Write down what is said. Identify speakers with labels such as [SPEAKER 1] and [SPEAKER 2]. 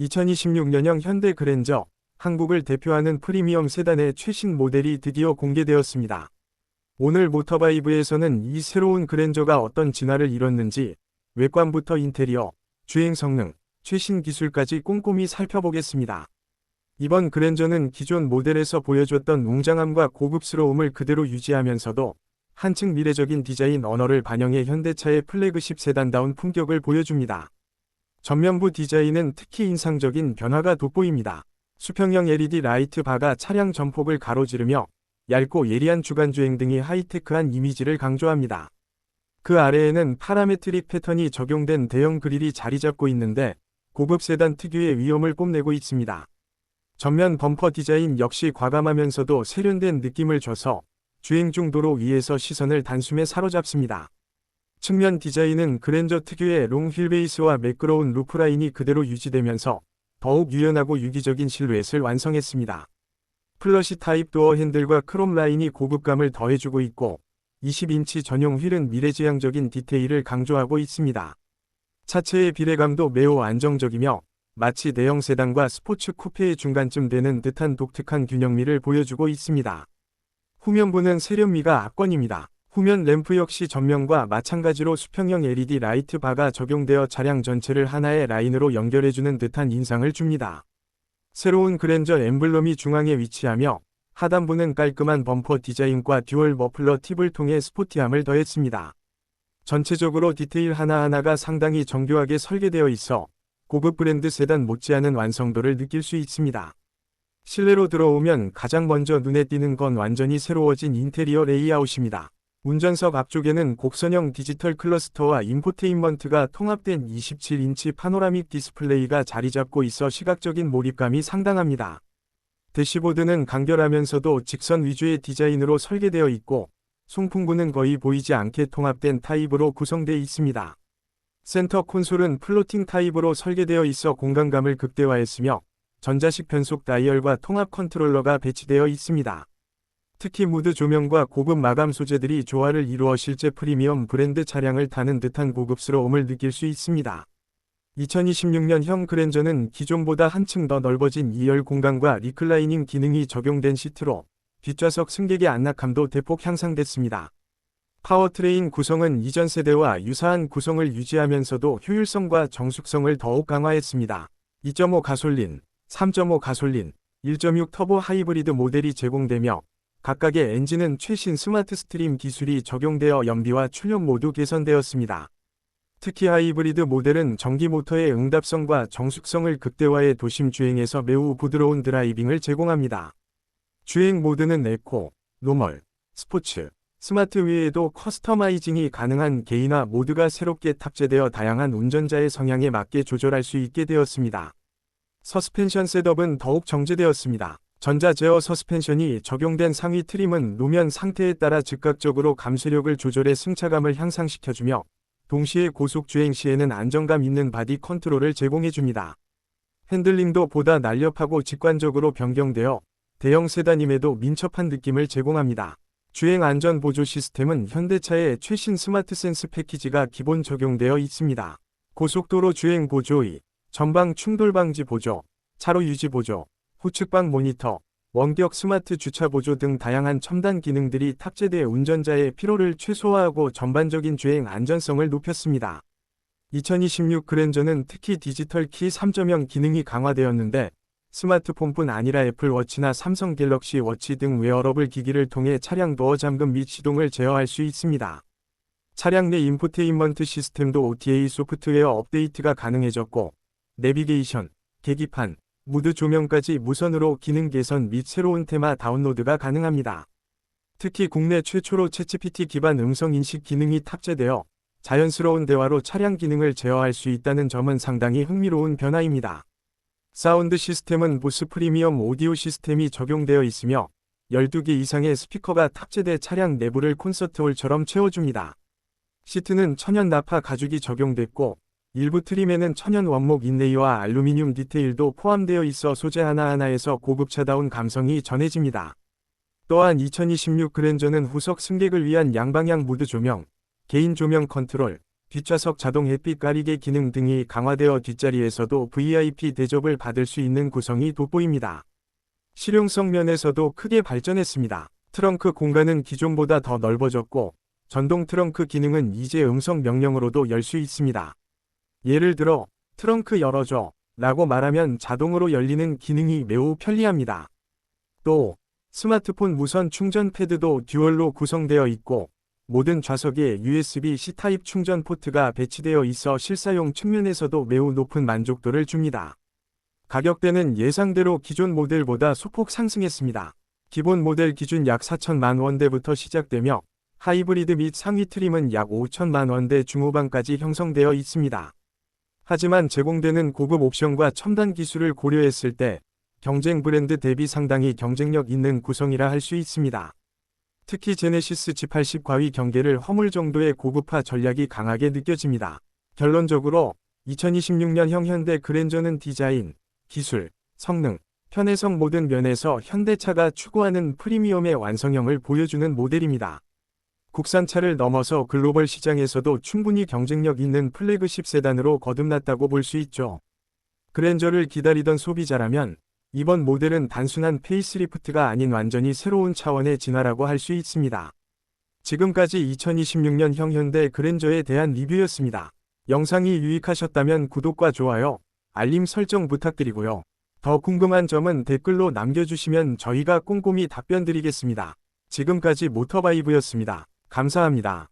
[SPEAKER 1] 2026년형 현대 그랜저, 한국을 대표하는 프리미엄 세단의 최신 모델이 드디어 공개되었습니다. 오늘 모터바이브에서는 이 새로운 그랜저가 어떤 진화를 이뤘는지 외관부터 인테리어, 주행 성능, 최신 기술까지 꼼꼼히 살펴보겠습니다. 이번 그랜저는 기존 모델에서 보여줬던 웅장함과 고급스러움을 그대로 유지하면서도 한층 미래적인 디자인 언어를 반영해 현대차의 플래그십 세단다운 품격을 보여줍니다. 전면부 디자인은 특히 인상적인 변화가 돋보입니다. 수평형 LED 라이트 바가 차량 전폭을 가로지르며 얇고 예리한 주간주행 등이 하이테크한 이미지를 강조합니다. 그 아래에는 파라메트릭 패턴이 적용된 대형 그릴이 자리 잡고 있는데 고급 세단 특유의 위험을 뽐내고 있습니다. 전면 범퍼 디자인 역시 과감하면서도 세련된 느낌을 줘서 주행 중 도로 위에서 시선을 단숨에 사로잡습니다. 측면 디자인은 그랜저 특유의 롱 휠베이스와 매끄러운 루프라인이 그대로 유지되면서 더욱 유연하고 유기적인 실루엣을 완성했습니다. 플러시 타입 도어 핸들과 크롬 라인이 고급감을 더해주고 있고 20인치 전용 휠은 미래지향적인 디테일을 강조하고 있습니다. 차체의 비례감도 매우 안정적이며 마치 대형 세단과 스포츠 쿠페의 중간쯤 되는 듯한 독특한 균형미를 보여주고 있습니다. 후면부는 세련미가 압권입니다. 후면 램프 역시 전면과 마찬가지로 수평형 LED 라이트 바가 적용되어 차량 전체를 하나의 라인으로 연결해주는 듯한 인상을 줍니다. 새로운 그랜저 엠블럼이 중앙에 위치하며 하단부는 깔끔한 범퍼 디자인과 듀얼 머플러 팁을 통해 스포티함을 더했습니다. 전체적으로 디테일 하나하나가 상당히 정교하게 설계되어 있어 고급 브랜드 세단 못지않은 완성도를 느낄 수 있습니다. 실내로 들어오면 가장 먼저 눈에 띄는 건 완전히 새로워진 인테리어 레이아웃입니다. 운전석 앞쪽에는 곡선형 디지털 클러스터와 인포테인먼트가 통합된 27인치 파노라믹 디스플레이가 자리 잡고 있어 시각적인 몰입감이 상당합니다. 대시보드는 간결하면서도 직선 위주의 디자인으로 설계되어 있고 송풍구는 거의 보이지 않게 통합된 타입으로 구성되어 있습니다. 센터 콘솔은 플로팅 타입으로 설계되어 있어 공간감을 극대화했으며 전자식 변속 다이얼과 통합 컨트롤러가 배치되어 있습니다. 특히 무드 조명과 고급 마감 소재들이 조화를 이루어 실제 프리미엄 브랜드 차량을 타는 듯한 고급스러움을 느낄 수 있습니다. 2026년형 그랜저는 기존보다 한층 더 넓어진 2열 공간과 리클라이닝 기능이 적용된 시트로 뒷좌석 승객의 안락함도 대폭 향상됐습니다. 파워트레인 구성은 이전 세대와 유사한 구성을 유지하면서도 효율성과 정숙성을 더욱 강화했습니다. 2.5 가솔린, 3.5 가솔린, 1.6 터보 하이브리드 모델이 제공되며 각각의 엔진은 최신 스마트 스트림 기술이 적용되어 연비와 출력 모두 개선되었습니다. 특히 하이브리드 모델은 전기 모터의 응답성과 정숙성을 극대화해 도심 주행에서 매우 부드러운 드라이빙을 제공합니다. 주행 모드는 에코, 노멀, 스포츠, 스마트 외에도 커스터마이징이 가능한 개인화 모드가 새롭게 탑재되어 다양한 운전자의 성향에 맞게 조절할 수 있게 되었습니다. 서스펜션 셋업은 더욱 정제되었습니다. 전자 제어 서스펜션이 적용된 상위 트림은 노면 상태에 따라 즉각적으로 감수력을 조절해 승차감을 향상시켜주며 동시에 고속 주행 시에는 안정감 있는 바디 컨트롤을 제공해줍니다. 핸들링도 보다 날렵하고 직관적으로 변경되어 대형 세단임에도 민첩한 느낌을 제공합니다. 주행 안전 보조 시스템은 현대차의 최신 스마트 센스 패키지가 기본 적용되어 있습니다. 고속도로 주행 보조의, 전방 충돌 방지 보조, 차로 유지 보조, 후측방 모니터, 원격 스마트 주차 보조 등 다양한 첨단 기능들이 탑재돼 운전자의 피로를 최소화하고 전반적인 주행 안전성을 높였습니다. 2026 그랜저는 특히 디지털 키 3.0 기능이 강화되었는데 스마트폰뿐 아니라 애플워치나 삼성 갤럭시 워치 등 웨어러블 기기를 통해 차량 도어 잠금 및 시동을 제어할 수 있습니다. 차량 내 인포테인먼트 시스템도 OTA 소프트웨어 업데이트가 가능해졌고 내비게이션, 계기판, 무드 조명까지 무선으로 기능 개선 및 새로운 테마 다운로드가 가능합니다. 특히 국내 최초로 챗GPT 기반 음성 인식 기능이 탑재되어 자연스러운 대화로 차량 기능을 제어할 수 있다는 점은 상당히 흥미로운 변화입니다. 사운드 시스템은 보스 프리미엄 오디오 시스템이 적용되어 있으며 12개 이상의 스피커가 탑재돼 차량 내부를 콘서트홀처럼 채워줍니다. 시트는 천연 나파 가죽이 적용됐고 일부 트림에는 천연 원목 인레이와 알루미늄 디테일도 포함되어 있어 소재 하나하나에서 고급차다운 감성이 전해집니다. 또한 2026 그랜저는 후석 승객을 위한 양방향 무드 조명, 개인 조명 컨트롤, 뒷좌석 자동 햇빛 가리개 기능 등이 강화되어 뒷자리에서도 VIP 대접을 받을 수 있는 구성이 돋보입니다. 실용성 면에서도 크게 발전했습니다. 트렁크 공간은 기존보다 더 넓어졌고 전동 트렁크 기능은 이제 음성 명령으로도 열 수 있습니다. 예를 들어 트렁크 열어줘 라고 말하면 자동으로 열리는 기능이 매우 편리합니다. 또 스마트폰 무선 충전 패드도 듀얼로 구성되어 있고 모든 좌석에 USB-C 타입 충전 포트가 배치되어 있어 실사용 측면에서도 매우 높은 만족도를 줍니다. 가격대는 예상대로 기존 모델보다 소폭 상승했습니다. 기본 모델 기준 약 4천만 원대부터 시작되며 하이브리드 및 상위 트림은 약 5천만 원대 중후반까지 형성되어 있습니다. 하지만 제공되는 고급 옵션과 첨단 기술을 고려했을 때 경쟁 브랜드 대비 상당히 경쟁력 있는 구성이라 할 수 있습니다. 특히 제네시스 G80 과위 경계를 허물 정도의 고급화 전략이 강하게 느껴집니다. 결론적으로 2026년형 현대 그랜저는 디자인, 기술, 성능, 편의성 모든 면에서 현대차가 추구하는 프리미엄의 완성형을 보여주는 모델입니다. 국산차를 넘어서 글로벌 시장에서도 충분히 경쟁력 있는 플래그십 세단으로 거듭났다고 볼 수 있죠. 그랜저를 기다리던 소비자라면 이번 모델은 단순한 페이스리프트가 아닌 완전히 새로운 차원의 진화라고 할 수 있습니다. 지금까지 2026년형 현대 그랜저에 대한 리뷰였습니다. 영상이 유익하셨다면 구독과 좋아요, 알림 설정 부탁드리고요. 더 궁금한 점은 댓글로 남겨주시면 저희가 꼼꼼히 답변 드리겠습니다. 지금까지 모터바이브였습니다. 감사합니다.